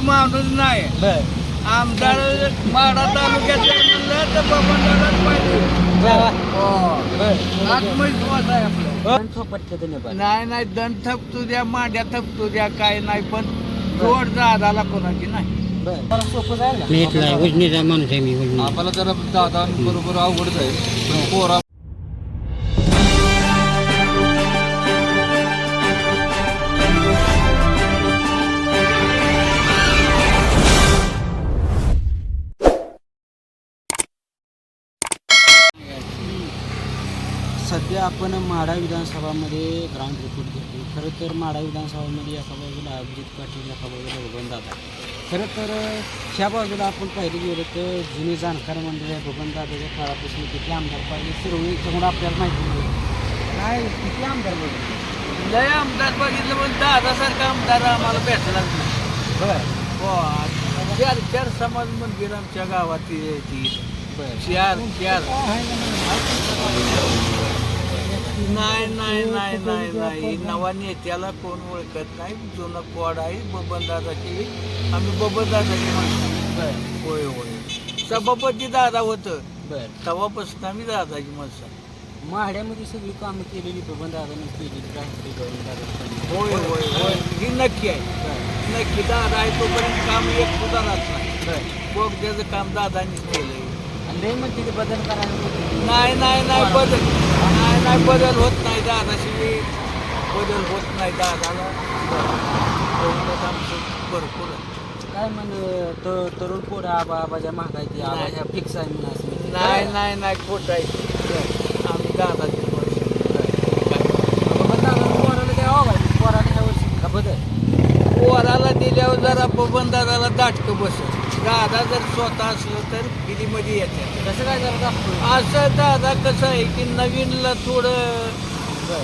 माणूस नाही. बर. आमदार माडा म्हणलं तर बबनदादाच पाहिजे. हो. बर. आत्मविश्वास आहे आपला. सोपटचे धन्यवाद. नाही नाही दण थपतू द्या मांड्या थपतू द्या काय नाही पण जोड दादाला कोणाची नाही. सोपं जाईल का मी इथला उजनीचा माणूस आहे मी उजनी. आम्हाला जरा दादा बरोबर पण पोरा आपण माढा विधानसभामध्ये ग्राउंड रिपोर्ट घेतो खरं तर माढा विधानसभामध्ये एका बाजूला अभिजित पाटील एका बाजूला बबन दादा खरं तर ह्या बाजूला आपण पाहिलं गेलं तर जुने जाणकार मंडळी आहे बबन दादाच्या काळापासून किती आमदार पाहिजे सर्व याच्यामुळे आपल्याला माहिती मिळेल काय किती आमदार बघितले. लय आमदार बघितलं पण दादासारखा आमदार आम्हाला भेटला नाही. बरं. चार चार समाज मंदिर आमच्या गावात चार चार. नाही नाही नाही नाही नाही. नवा नेत्याला कोण ओळखत नाही. जुनं कोड आहे बबन दादाची आम्ही बबन दादाची माणसं होय होय. सभापती दादा होतं. बरं. तेव्हापासून आम्ही दादाची माणसं माढ्यामध्ये सगळी कामं केलेली बबन दादाने केलेली राष्ट्रीय दादा होय होय होय. ही नक्की आहे. नक्की दादा आहे तोपर्यंत काम एक सुद्धा नाही. बघ त्याचं काम दादानीच केलंय. लई म्हणते ते बदल करायला. नाही नाही नाही बदल नाही नाही बदल होत नाही दादाशी बदल होत नाही दादाला आमचं भरपूर आहे. काय म्हण त- तरुण पोरं आबा आबाच्या महागाई ती आबा नाही. ह्या फिक्स आहे म्हणून असं. नाही नाही नाही खोट आहे आम्ही दादाची दादा पोराला काय हवा आहे? पोराला ह्या वर्षी का बदल पोराला दिल्यावर जरा बबन दादाला दाटकं बसत दादा जर स्वतः असलं तर गिरीमध्ये येते. कसं काय दाखवतो असं दादा कसं आहे की नवीनला थोडं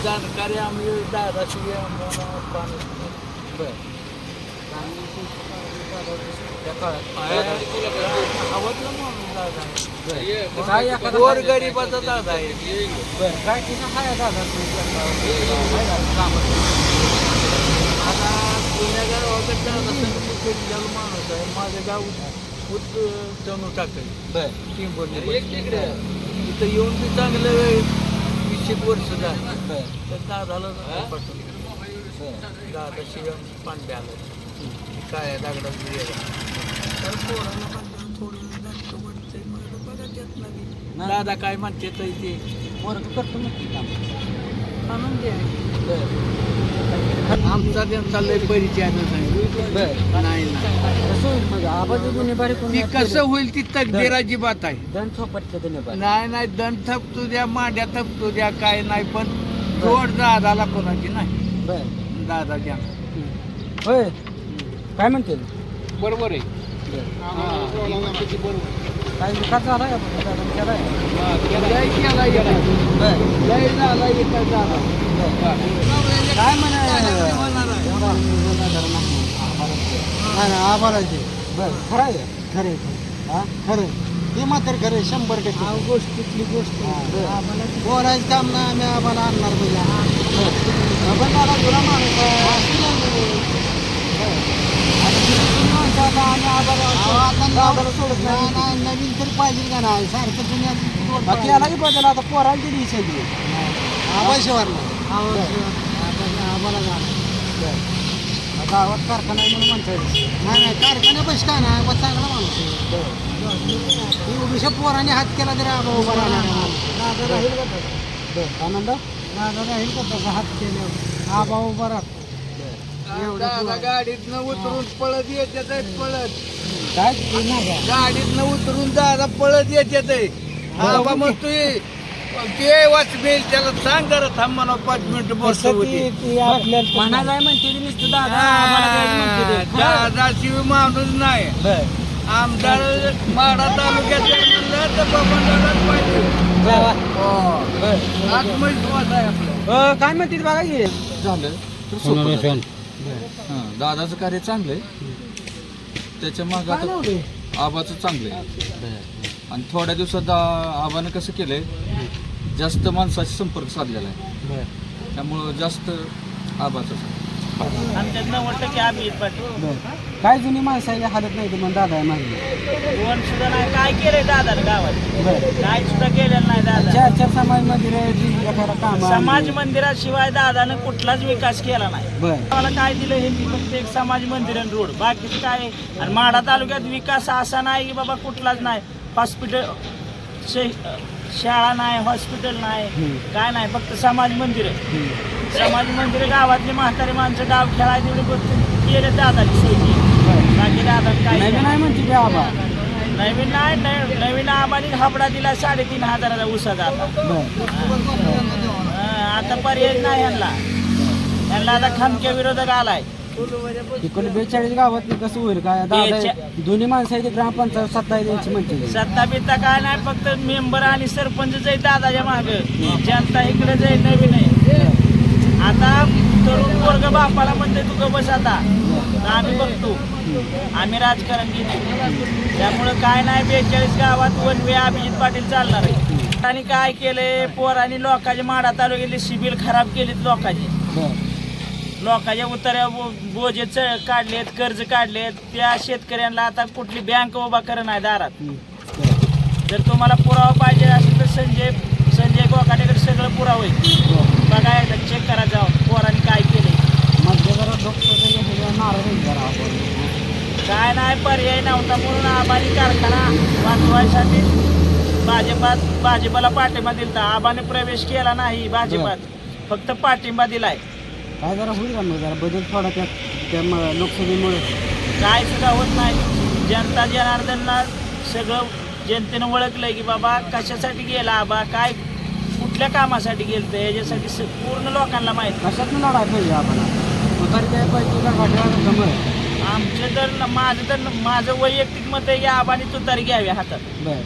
जाणकारी आम्ही दादाशी. बरं आवडलं म्हणून दादा. काय गोर गरिबाचा दादा आहे. बरं. काय तिथं हाय दादा कामं आता पुण्या गावाकडे दादा ज्याला माणूस आहे माझ्या गाव उत जणू टाकलं बरं टिंबोर्णी इथं येऊन बी चांगलं वीस एक वर्ष झालं बरं तर दादाला पाठवलं बरं दादा शिवम पांडे आलं काय दगडात तर पोराला म्हणलं थोडं दाटकं वाटतंय मला बघा त्यात नाही दादा काय म्हणते ते पोरं करतो नक्की काम. आहे बरं. आमचा त्यांचा लय परिचय नाही ती कसं होईल ती तकदीराची बात आहे. नाही नाही दण थपतू द्या मांड्या थपतू द्या काय नाही पण जोड दादाला कोणाची नाही. बरं. दादा घ्या. होय. काय म्हणते बरोबर आहे. काय विकास झाला का दादा केलाय? काय म्हणा नाही नाही ते बरं खरं आहे खरं आहे हा खरं ते मात्र खरं शंभर टक्के. गोष्टीतली गोष्ट. बोलायचं काम नाही आम्ही आम्हाला आणणार म्हणजे आपण मला जुना माणूस आहे. नवीन तरी पाहिजे का नाही? सारखं जुन्या बाकी आला की बदल आता पोरांची दिवस आवाशिवार आम्हाला गावात कारखाना आहे म्हणून म्हणता येईल नाही नाही कारखान्या पैसे काय नाही बा चांगला माणूस आहे. उभीच्या पोराने हात केला तरी आबा उभा राहणार राहील का आनंद? नादा राहील का तसा हात केल्यावर? आबा उभा राहत. दादा गाडीतनं उतरून पळत येतात पळत. काय? नाही गाडीतनं उतरून दादा पळत येतात बाबा मग तू. ते वाचमेल त्याला सांग जरा थांब म्हणा पाच मिनिट बसतो म्हणायला म्हणते नुसतं दादा. दादाशिवाय माणूस नाही. बरं. आमदार माडा तालुक्यात जर म्हणलं तर बाबा पाहिजे. हो. आत्मविश्वास आहे आपला. काय म्हणते बघा की? झालं हां दादाचं कार्य चांगलं आहे त्याच्या मागं आता? आबाचं चांगलं आहे आणि थोड्या दिवसात आ- आबानं कसं केलंय जास्त माणसाशी संपर्क साधलेला आहे. त्यामुळं जास्त आबाचं आमच्यात नव्वद टक्के अभिजित पाटील बर. काय जुनी माणसं आहे हालत नाही तर मग दादा आहे मागणी कोण सुद्धा नाही. काय केलंय दादानं गावात? बर. काय सुद्धा केलेलं नाही दादा. चार चार समाज मंदिर एखादा काम समाज मंदिराशिवाय दादानं कुठलाच विकास केला नाही. बर. मला काय दिलं हे मी फक्त एक समाज मंदिर आणि रोड. बाकीचं काय? आणि माढा तालुक्यात विकास असा नाही की बाबा कुठलाच नाही. हॉस्पिटल शाळा नाही हॉस्पिटल नाही हम्म. काय नाही फक्त समाज मंदिर. हम्म. समाज मंदिर गावातली म्हातारी माणसं डाव खेळायला तेवढी गोष्ट केले दादाची सोय बाकी दादा काय आहे म्हणते आबा. नवीन नाही नवीन- नवीन आम्हाला हापडा दिला साडेतीन हजाराचा उसाचा आता. बर. हं, आता पर्याय नाही ह्यांना. ह्यांना आता खमक्या विरोधक आलाय. इकडे बेचाळीस गावात कसं होईल काय? दादा दोन्ही माणसं आहे ते ग्रामपंचायत सत्ता आहे त्यांची म्हणते. सत्ता बित्ता काय नाही फक्त मेंबर आणि सरपंच जाईल दादाच्या माग. जनता इकडे जाईल नवीन आहे. आता तरुण वर्ग बापाला म्हणते तू बस आता. आम्ही बघतो. आम्ही राजकारण घेतो त्यामुळं काय नाही बेचाळीस गावात वन वे अभिजित पाटील चालणार आहे. आणि काय केलंय पोरांनी लोकांचे माडा तालुक्यातले शिबिर खराब केलीत लोकांचे. लोकांच्या उतऱ्या बो- बोजे च- काढलेत कर्ज काढलेत. त्या शेतकऱ्यांना आता कुठली बँक उभा करणं आहे दारात. जर तुम्हाला पुरावा पाहिजे असेल तर संजय संजय गोकाटेकडे सगळं पुरावं आहे. बर. बघा एकदा चेक करा जाऊन पोरांनी काय आपण काय नाही पर्याय नव्हता म्हणून आबानी कारखाना वाचवायसाठी भाजपात भाजपाला पाठिंबा दिलता. आबाने प्रवेश केला नाही भाजपात. फक्त पाठिंबा दिलाय. काय जरा होईल का मग? जरा बदल थोडा त्या त्या म- लोकसभेमुळे. काय सुद्धा होत नाही. जनता जनार्दनला सगळं जनतेनं ओळखलंय की बाबा कशासाठी गेला आबा? काय कुठल्या कामासाठी गेलतं? याच्यासाठी स- पूर्ण लोकांना माहिती कशात लढाय पाहिजे आपण तुतारी काय पाहिजे का घाट्यावर कमळ आमचं तर माझं तर माझं वैयक्तिक मत आहे की आबाने तुतारी घ्यावी हातात. बर.